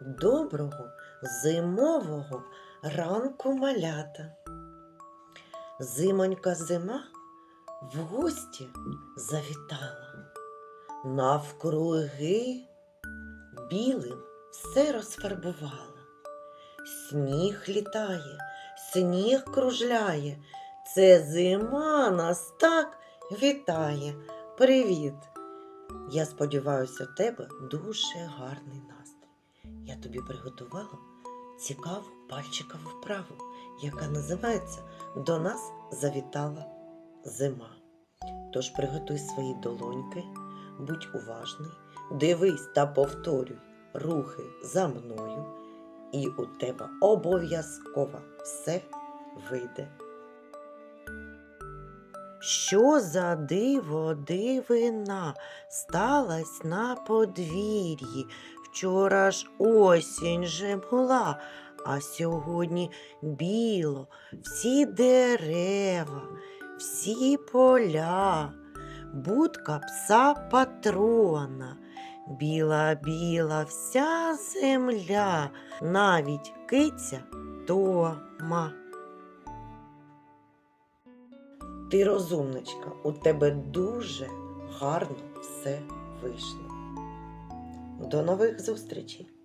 Доброго зимового ранку малята. Зимонька зима в гості завітала. Навкруги білим все розфарбувала. Сніг літає, сніг кружляє. Це зима нас так вітає. Привіт! Я сподіваюся, у тебе дуже гарний настрій. Я тобі приготувала цікаву пальчикову вправу, яка називається До нас завітала зима. Тож приготуй свої долоньки, будь уважний, дивись та повторюй рухи за мною, і у тебе обов'язково все вийде. Що за диво дивина сталась на подвір'ї? Вчора ж осінь же була, а сьогодні біло, всі дерева, всі поля, будка пса патрона, біла біла вся земля, навіть киця дома. Ти розумничка, у тебе дуже гарно все вийшло. До нових зустрічей!